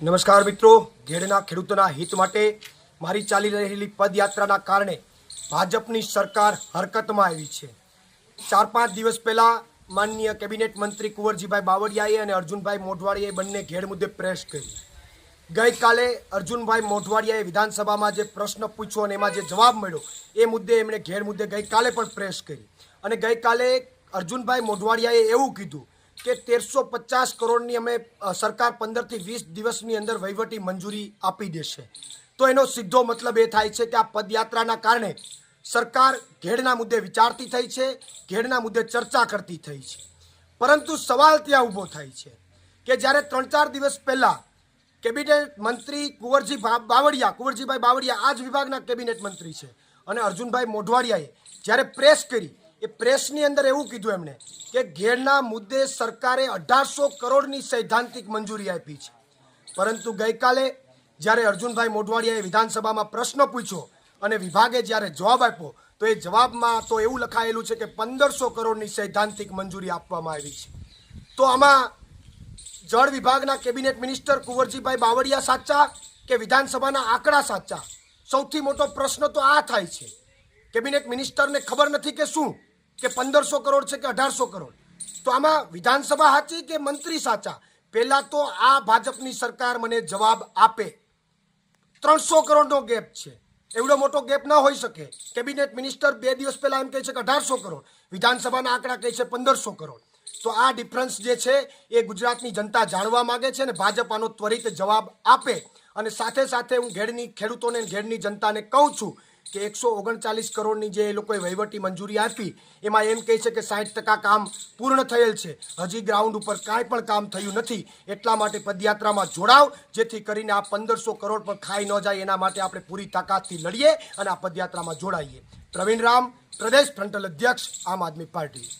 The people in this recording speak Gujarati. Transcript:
નમસ્કાર મિત્રો. ઘેડના ખેડૂતોના હિત માટે મારી ચાલી રહેલી પદયાત્રાના કારણે ભાજપની સરકાર હરકતમાં આવી છે. ચાર પાંચ દિવસ પહેલાં માનનીય કેબિનેટ મંત્રી કુંવરજીભાઈ બાવળિયાએ અને અર્જુનભાઈ મોઢવાડીએ બંને ઘેડ મુદ્દે પ્રેસ કરી ગઈકાલે અર્જુનભાઈ મોઢવાડિયાએ વિધાનસભામાં જે પ્રશ્ન પૂછ્યો અને એમાં જે જવાબ મળ્યો, એ મુદ્દે એમણે ઘેર મુદ્દે ગઈકાલે પણ પ્રેસ કરી અને ગઈકાલે અર્જુનભાઈ મોઢવાડિયાએ એવું કીધું કે તેરસો પચાસ કરોડની અમે સરકાર પંદરથી વીસ દિવસની અંદર વહીવટી મંજૂરી આપી દેશે. તો એનો સીધો મતલબ એ થાય છે કે આ પદયાત્રાના કારણે સરકાર ઘેડના મુદ્દે વિચારતી થઈ છે, ઘેડના મુદ્દે ચર્ચા કરતી થઈ છે. પરંતુ સવાલ ત્યાં ઊભો થાય છે કે જ્યારે ત્રણ ચાર દિવસ પહેલાં કેબિનેટ મંત્રી કુંવરજી બાવળિયા, કુંવરજીભાઈ બાવળિયા આ જ વિભાગના કેબિનેટ મંત્રી છે અને અર્જુનભાઈ મોઢવાડિયાએ જ્યારે પ્રેસ કરી એ પ્રેસની અંદર એવું કીધું એમણે કે ઘેરના મુદ્દે સરકારે અઢારસો કરોડની સૈદ્ધાંતિક મંજૂરી આપી છે. પરંતુ ગઈકાલે જ્યારે અર્જુનભાઈ મોઢવાડિયાએ વિધાનસભામાં પ્રશ્ન પૂછ્યો અને વિભાગે જ્યારે જવાબ આપ્યો, તો એ જવાબમાં તો એવું લખાયેલું છે કે પંદરસો કરોડની સૈદ્ધાંતિક મંજૂરી આપવામાં આવી છે. તો આમાં જળ વિભાગના કેબિનેટ મિનિસ્ટર કુંવરજીભાઈ બાવળિયા સાચા કે વિધાનસભાના આંકડા સાચા? સૌથી મોટો પ્રશ્ન તો આ થાય છે. કેબિનેટ મિનિસ્ટરને ખબર નથી કે શું? કે પંદરસો કરોડ છે કે અઢારસો કરોડ? તો આમાં વિધાનસભા સાચી કે મંત્રી સાચા? પહેલા તો આ ભાજપની સરકાર મને જવાબ આપે. ત્રણસો કરોડનો ગેપ છે. એવડો મોટો ગેપ ન હોઈ શકે. કેબિનેટ મિનિસ્ટર બે દિવસ પહેલા એમ કહે છે કે અઢારસો કરોડ. વિધાનસભાના આંકડા કહે છે પંદરસો કરોડ. તો આ ડિફરન્સ જે છે એ ગુજરાતની જનતા જાણવા માગે છે અને ભાજપ આનો ત્વરિત જવાબ આપે. અને સાથે સાથે હું ઘેડની ખેડૂતોને ઘેડની જનતાને કહું છું કે એકસો ઓગણચાલીસ કરોડની જે એ લોકોએ વહીવટી મંજૂરી આપી, એમાં એમ કહે છે કે સાઠ ટકા કામ પૂર્ણ થયેલ છે. હજી ગ્રાઉન્ડ ઉપર કાંઈ પણ કામ થયું નથી. એટલા માટે પદયાત્રામાં જોડાવ, જેથી કરીને આ પંદરસો કરોડ પણ ખાઈ ન જાય, એના માટે આપણે પૂરી તાકાતથી લડીએ અને આ પદયાત્રામાં જોડાઈએ. પ્રવીણ રામ, પ્રદેશ ફ્રન્ટલ અધ્યક્ષ, આમ આદમી પાર્ટી.